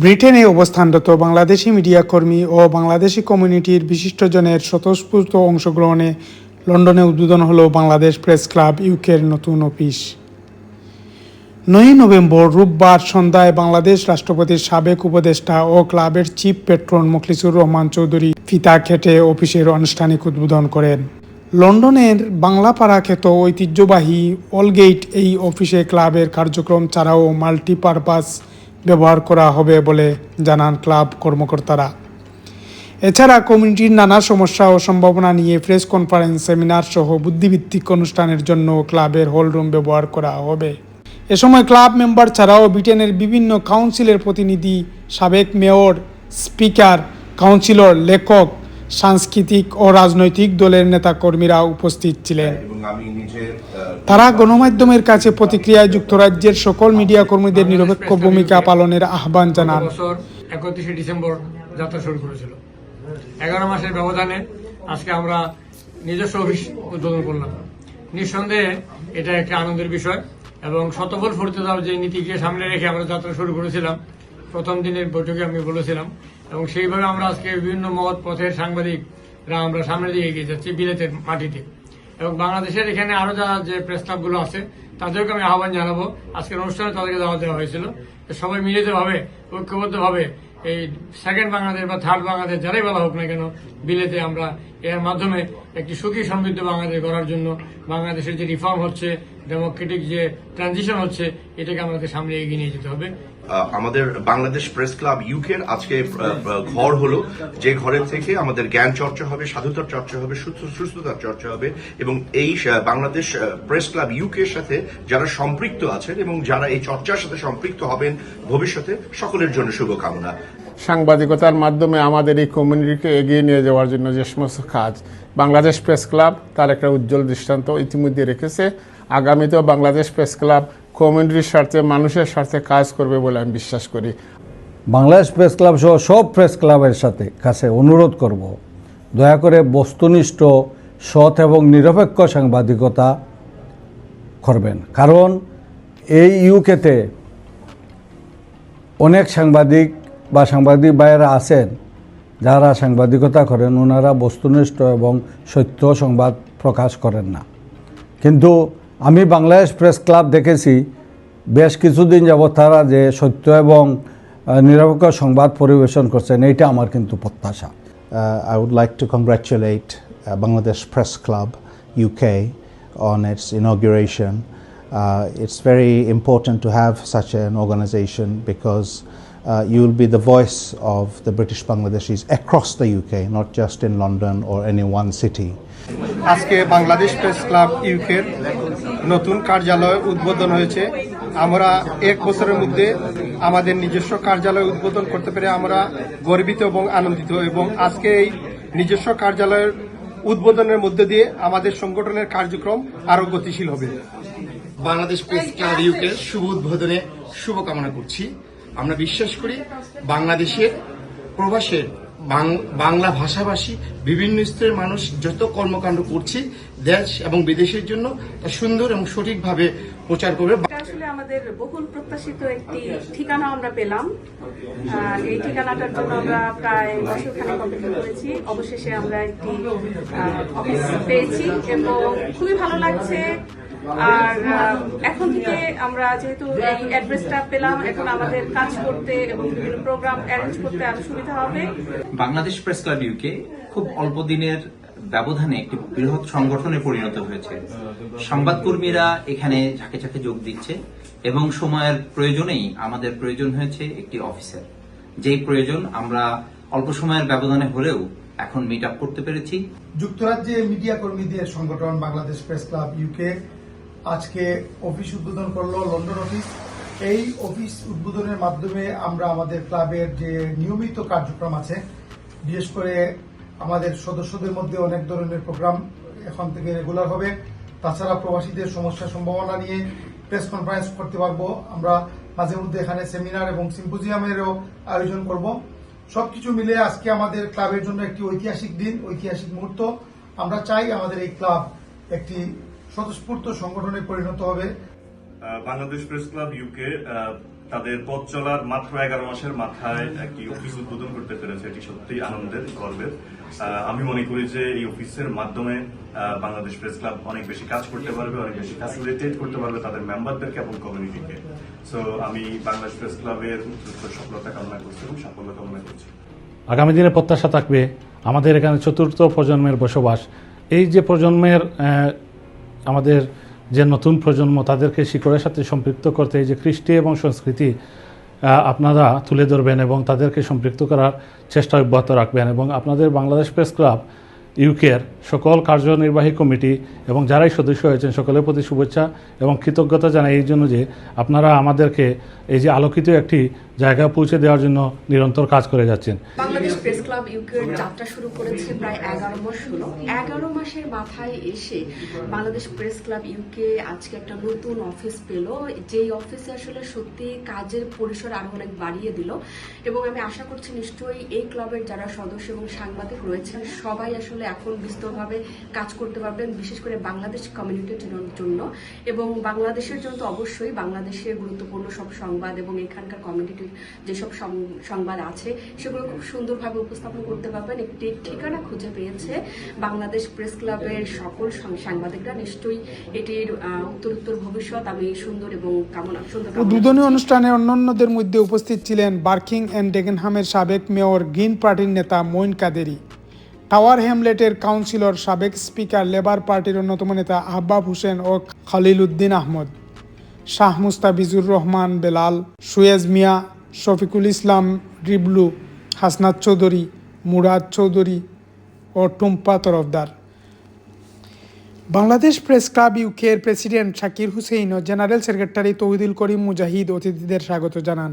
ব্রিটেনে অবস্থানরত বাংলাদেশি মিডিয়া কর্মী ও বাংলাদেশি কমিউনিটির বিশিষ্টজনের স্বতঃস্ফূর্ত অংশগ্রহণে লন্ডনে উদ্বোধন হলো বাংলাদেশ প্রেস ক্লাব ইউকের নতুন অফিস। নয়ই নভেম্বর রোববার সন্ধ্যায় বাংলাদেশ রাষ্ট্রপতির সাবেক উপদেষ্টা ও ক্লাবের চিফ পেট্রন মুখলিসুর রহমান চৌধুরী ফিতা খেটে অফিসের আনুষ্ঠানিক উদ্বোধন করেন। লন্ডনের বাংলাপাড়া খ্যাত ঐতিহ্যবাহী অলগেট এই অফিসে ক্লাবের কার্যক্রম ছাড়াও মাল্টিপারপাস ব্যবহার করা হবে বলে জানান ক্লাব কর্মকর্তারা। এছাড়া কমিউনিটির নানা সমস্যা ও সম্ভাবনা নিয়ে প্রেস কনফারেন্স, সেমিনার সহ বুদ্ধিভিত্তিক অনুষ্ঠানের জন্য ক্লাবের হলরুম ব্যবহার করা হবে। এ সময় ক্লাব মেম্বার ছাড়াও ব্রিটেনের বিভিন্ন কাউন্সিলের প্রতিনিধি, সাবেক মেয়র, স্পিকার, কাউন্সিলর, লেখক সাংস্কৃতিক ও রাজনৈতিক দলের নেতাকর্মীরা উপস্থিত ছিলেন। এবং আমি নিজে আহ, তারা গণমাধ্যমের কাছে প্রতিক্রিয়ায় যুক্তরাজ্যের সকল মিডিয়া কর্মীদের নিরপেক্ষ ভূমিকা পালনের আহ্বান জানান। একত্রিশে ডিসেম্বর যাত্রা শুরু করেছিল। এগারো মাসের ব্যবধানে আজকে আমরা নিজস্ব অফিস উদ্বোধন করলাম। নিঃসন্দেহে এটা একটা আনন্দের বিষয় এবং শতফল ফুটতে দাও যে নীতিকে সামনে রেখে আমরা যাত্রা শুরু করেছিলাম। প্রথম দিনের বৈঠকে আমি বলেছিলাম, এবং সেইভাবে আমরা আজকে বিভিন্ন মত পথের সাংবাদিকরা আমরা সামনের দিয়ে এগিয়ে যাচ্ছি বিলেতের মাটিতে। এবং বাংলাদেশের এখানে আরও যারা যে প্রেস ক্লাবগুলো আছে তাদেরকে আমি আহ্বান জানাব। আজকের অনুষ্ঠানে তাদেরকে দাওয়া দেওয়া হয়েছিল। সবাই মিলিত ভাবে ঐক্যবদ্ধ ভাবে এই সেকেন্ড বাংলাদেশ বা থার্ড বাংলাদেশ যারাই বলা হোক না কেন, বিলেতে আমরা এর মাধ্যমে একটি সুখী সমৃদ্ধ বাংলাদেশ গড়ার জন্য বাংলাদেশের যে রিফর্ম হচ্ছে ডেমোক্রেটিক যে ট্রানজিশন হচ্ছে, এটাকে আমাদের সামনে এগিয়ে নিয়ে যেতে হবে। আমাদের বাংলাদেশ প্রেস ক্লাব ইউকের আজকে ঘর হলো। যে ঘরের থেকে আমাদের জ্ঞান চর্চা হবে, সাধুতার চর্চা হবে, সুস্থ- সুস্থতার চর্চা হবে এবং এই বাংলাদেশ প্রেস ক্লাব ইউকের সাথে যারা সম্পৃক্ত আছেন এবং যারা এই চর্চার সাথে সম্পৃক্ত হবেন ভবিষ্যতে, সকলের জন্য শুভকামনা। সাংবাদিকতার মাধ্যমে আমাদের এই কমিউনিটিকে এগিয়ে নিয়ে যাওয়ার জন্য যে সমস্ত কাজ, বাংলাদেশ প্রেস ক্লাব তার একটা উজ্জ্বল দৃষ্টান্ত ইতিমধ্যে রেখেছে। আগামীতেও বাংলাদেশ প্রেস ক্লাব কমিউনিটির স্বার্থে, মানুষের স্বার্থে কাজ করবে বলে আমি বিশ্বাস করি। বাংলাদেশ প্রেস ক্লাব সহ সব প্রেস ক্লাবের সাথে কাছে অনুরোধ করব, দয়া করে বস্তুনিষ্ঠ, সৎ এবং নিরপেক্ষ সাংবাদিকতা করবেন। কারণ এই ইউকেতে অনেক সাংবাদিক বা সাংবাদিক ভাইয়েরা আছেন, যারা সাংবাদিকতা করেন ওনারা বস্তুনিষ্ঠ এবং সত্য সংবাদ প্রকাশ করেন না। কিন্তু আমি বাংলাদেশ প্রেস ক্লাব দেখেছি বেশ কিছুদিন যাবৎ তারা যে সত্য এবং নিরপেক্ষ সংবাদ পরিবেশন করছেন এইটা আমার কিন্তু প্রত্যাশা। I would like to congratulate Bangladesh press club UK on its inauguration it's very important to have such an organisation because you will be the voice of the British Bangladesh is across the UK not just in London or any one city আজকে Bangladesh press club ইউকের নতুন কার্যালয় উদ্বোধন হয়েছে। আমরা এক বছরের মধ্যে আমাদের নিজস্ব কার্যালয় উদ্বোধন করতে পেরে আমরা গর্বিত এবং আনন্দিত এবং আজকে এই নিজস্ব কার্যালয়ের উদ্বোধনের মধ্যে দিয়ে আমাদের সংগঠনের কার্যক্রম আরও গতিশীল হবে। বাংলাদেশ প্রেস ক্লাব ইউকের শুভ উদ্বোধনে শুভকামনা করছি। আমরা বিশ্বাস করি বাংলাদেশের প্রবাসের বাংলা ভাষাভাষী বিভিন্ন স্তরের মানুষ যত কর্মকাণ্ড করছে, দেশ এবং বিদেশের জন্য তা সুন্দর এবং সঠিকভাবে প্রচার করবে। আসলে আমাদের বহুল প্রত্যাশিত একটি ঠিকানা আমরা পেলাম। এই ঠিকানাটার জন্য আমরা প্রায় বছরখানেক অপেক্ষা করেছি। অবশেষে আমরা একটি অফিস পেয়েছি এবং খুবই ভালো লাগছে। আর আমরা যেহেতু এই অ্যাড্রেসটা পেলাম এখন আমাদের কাজ করতে এবং বিভিন্ন প্রোগ্রাম অ্যারেঞ্জ করতে আরও সুবিধা হবে। বাংলাদেশ প্রেস ক্লাব ইউকে খুব অল্প দিনের ব্যবধানে একটি বৃহৎ সংগঠনে পরিণত হয়েছে। সংবাদকর্মীরা এখানে ঝাঁকে ঝাঁকে যোগ দিচ্ছে এবং সময়ের প্রয়োজনেই আমাদের প্রয়োজন হয়েছে একটি অফিসের। যেই প্রয়োজন আমরা অল্প সময়ের ব্যবধানে হলেও এখন মিট আপ করতে পেরেছি। যুক্তরাজ্যে মিডিয়া কর্মীদের সংগঠন বাংলাদেশ প্রেস ক্লাব ইউকে আজকে অফিস উদ্বোধন করল লন্ডন অফিস। এই অফিস উদ্বোধনের মাধ্যমে আমরা আমাদের ক্লাবের যে নিয়মিত কার্যক্রম আছে, বিশেষ করে আমাদের সদস্যদের মধ্যে অনেক ধরনের প্রোগ্রাম এখন থেকে রেগুলার হবে। তাছাড়া প্রবাসীদের সমস্যা সম্ভাবনা নিয়ে প্রেস কনফারেন্স করতে পারব। আমরা মাঝে মধ্যে এখানে সেমিনার এবং সিম্পোজিয়ামেরও আয়োজন করব। সবকিছু মিলে আজকে আমাদের ক্লাবের জন্য একটি ঐতিহাসিক দিন, ঐতিহাসিক মুহূর্ত। আমরা চাই আমাদের এই ক্লাব একটি স্বতঃস্ফূর্ত সংগঠনে পরিণত হবে। বাংলাদেশ প্রেস ক্লাব ইউকে তাদের পথ চলার মাত্র এগারো মাসের মাথায় একটি অফিস উদ্বোধন করতে পেরেছে। এটি সত্যি আনন্দের গর্বের। আমি মনে করি যে এই অফিসের মাধ্যমে বাংলাদেশ প্রেস ক্লাব অনেক বেশি কাজ করতে পারবে অনেক বেশি ফ্যাসিলিটেট করতে পারবে তাদের মেম্বারদেরকে এবং কমিউনিটিকে সো আমি বাংলাদেশ প্রেস ক্লাবের সফলতা কামনা করছি এবং সাফল্য কামনা করছি। আগামী দিনে প্রত্যাশা থাকবে আমাদের এখানে চতুর্থ প্রজন্মের বসবাস। এই যে প্রজন্মের আমাদের যে নতুন প্রজন্ম, তাদেরকে শিকড়ের সাথে সম্পৃক্ত করতে এই যে কৃষ্টি এবং সংস্কৃতি আপনারা তুলে ধরবেন এবং তাদেরকে সম্পৃক্ত করার চেষ্টা অব্যাহত রাখবেন। এবং আপনাদের বাংলাদেশ প্রেস ক্লাব, ইউকের সকল কার্যনির্বাহী কমিটি এবং যারাই সদস্য হয়েছেন, সকলের প্রতি শুভেচ্ছা এবং কৃতজ্ঞতা জানাই এই জন্য যে আপনারা আমাদেরকে এই যে আলোকিত একটি জায়গা পৌঁছে দেওয়ার জন্য নিরন্তর কাজ করে যাচ্ছেন। বাংলাদেশ প্রেস ক্লাব ইউকের যাত্রা শুরু করেছে প্রায় এগারো মাস হলো। এগারো মাসের মাথায় এসে বাংলাদেশ প্রেস ক্লাব ইউকে আজকে একটা নতুন অফিস পেল। যেই অফিসে আসলে সত্যি কাজের পরিসর আরও অনেক বাড়িয়ে দিল। এবং আমি আশা করছি নিশ্চয়ই এই ক্লাবের যারা সদস্য এবং সাংবাদিক রয়েছেন, সবাই আসলে এখন বিস্তরভাবে কাজ করতে পারবেন, বিশেষ করে বাংলাদেশ কমিউনিটির জন্য। এবং বাংলাদেশের জন্য তো অবশ্যই বাংলাদেশের গুরুত্বপূর্ণ সব সংবাদ এবং এখানকার কমিউনিটির যেসব সংবাদ আছে, সেগুলো খুব সুন্দরভাবে উপস্থাপন করতে পারবেন। একটি ঠিকানা খুঁজে পেয়েছে বাংলাদেশ প্রেস ক্লাবের সকল সাংবাদিকরা। নিশ্চয়ই এটির উত্তরোত্তর ভবিষ্যৎ আমি সুন্দর এবং কামনা, সুন্দর উদ্বোধনী অনুষ্ঠানে অন্যান্যদের মধ্যে উপস্থিত ছিলেন বার্কিং অ্যান্ড ডেগেনহামের সাবেক মেয়র, গ্রিন পার্টির নেতা মঈন কাদেরি। টাওয়ার হ্যামলেটের কাউন্সিলর, সাবেক স্পিকার, লেবার পার্টির অন্যতম নেতা আহবাব হোসেন ও খালিল উদ্দিন আহমদ। শাহ মুস্তাফিজুর রহমান বেলাল, সুয়েজ মিয়া শফিকুল ইসলাম, রিবলু, হাসনাত চৌধুরী, মুরাদ চৌধুরী ও টুম্পা তরফদার। বাংলাদেশ প্রেস ক্লাব ইউকের প্রেসিডেন্ট শাকির হুসেইন ও জেনারেল সেক্রেটারি তৌহিদুল করিম মুজাহিদ অতিথিদের স্বাগত জানান।